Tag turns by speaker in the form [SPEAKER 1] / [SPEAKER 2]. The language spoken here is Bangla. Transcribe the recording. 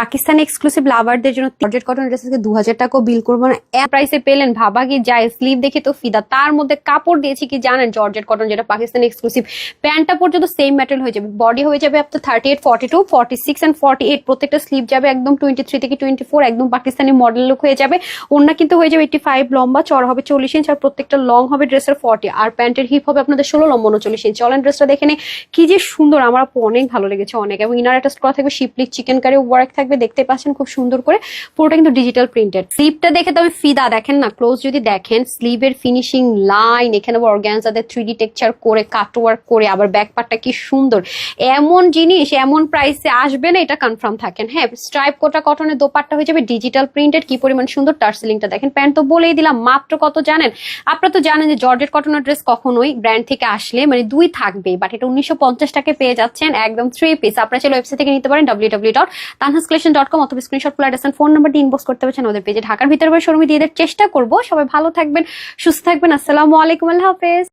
[SPEAKER 1] পাকিস্তানি এক্সক্লুসিভ লাভারদের জন্য জর্জেট কটন ড্রেসেসকে দু হাজার টাকা বিল করব না। এক প্রাইসে পেলেন ভাবা কি যায় স্লিভ দেখে তো ফিদা। তার মধ্যে কাপড় দিয়েছি কি জানেন? জর্জেট কটন যেটা পাকিস্তানি এক্সক্লুসিভ প্যান্টটা পর্যন্ত সেম ম্যাটেরিয়াল হয়ে যাবে। বডি হয়ে যাবে আপনার thirty eight forty two forty six and forty eight প্রত্যেকটা স্লিভ যাবে একদম টোয়েন্টি থ্রি থেকে টোয়েন্টি ফোর একদম পাকিস্তানি মডেল লুক হয়ে যাবে। ওনা কিন্তু হয়ে যাবে এইটি ফাইভ লম্বা, চড়া হবে চল্লিশ ইঞ্চ আর প্রত্যেকটা লং হবে ড্রেসের ফর্টি আর প্যান্টের হিপ হবে আপনাদের ষোলো, লম্বা উনচল্লিশ ইঞ্চ চলেন ড্রেসটা দেখে নে কি যে সুন্দর, আমার অনেক ভালো লেগেছে অনেক। এবং ইনার একটা করা থাকবে শিপলিক চিকেন কারি ওয়ার্ক থাকবে। দেখতে পাচ্ছেন খুব সুন্দর করে, পুরোটা কিন্তু ডিজিটাল প্রিন্টেড স্লিপটা দেখে তবে ফিদা, দেখেন না ক্লোজ যদি দেখেন স্লিভের ফিনিশিং লাইন এখানে অর্গ্যানজাদের থ্রি ডি টেক্সচার করে কাট ওয়ার্ক করে, আবার ব্যাক পার্টটা কি সুন্দর। এমন জিনিস, এমন প্রাইসে আসবে না, এটা কনফার্ম থাকেন। হ্যাঁ স্ট্রাইপ কোটা কটনের দোপাট্টা হয়ে যাবে ডিজিটাল প্রিন্টেড কি পরিমাণ সুন্দর টার্সেলিংটা দেখেন। প্যান্ট তো বলেই দিলাম, মাত্র কত জানেন? আপনারা তো জানেন যে জর্জেট কটনের ড্রেস কখনোই ব্র্যান্ড থেকে আসলে মানে দুই থাকবে বাট এটা উনিশশো পঞ্চাশ টাকায় পেয়ে যাচ্ছেন, একদম থ্রি পিস আপনারা চাইলে ওয়েবসাইট থেকে নিতে পারেন ডাব্লিউ ডাব্লিউ ডট তানহাসক্লেশন ডট কম অথবা screenshot full address phone number দিয়ে ইনবক্স করতে পারছেন ওদের পেজে ঢাকার ভিতরে শোরুমে দিয়ে চেষ্টা করব। সবাই ভালো থাকবেন, সুস্থ থাকবেন। আসসালামু আলাইকুম, আল্লাহ হাফেজ।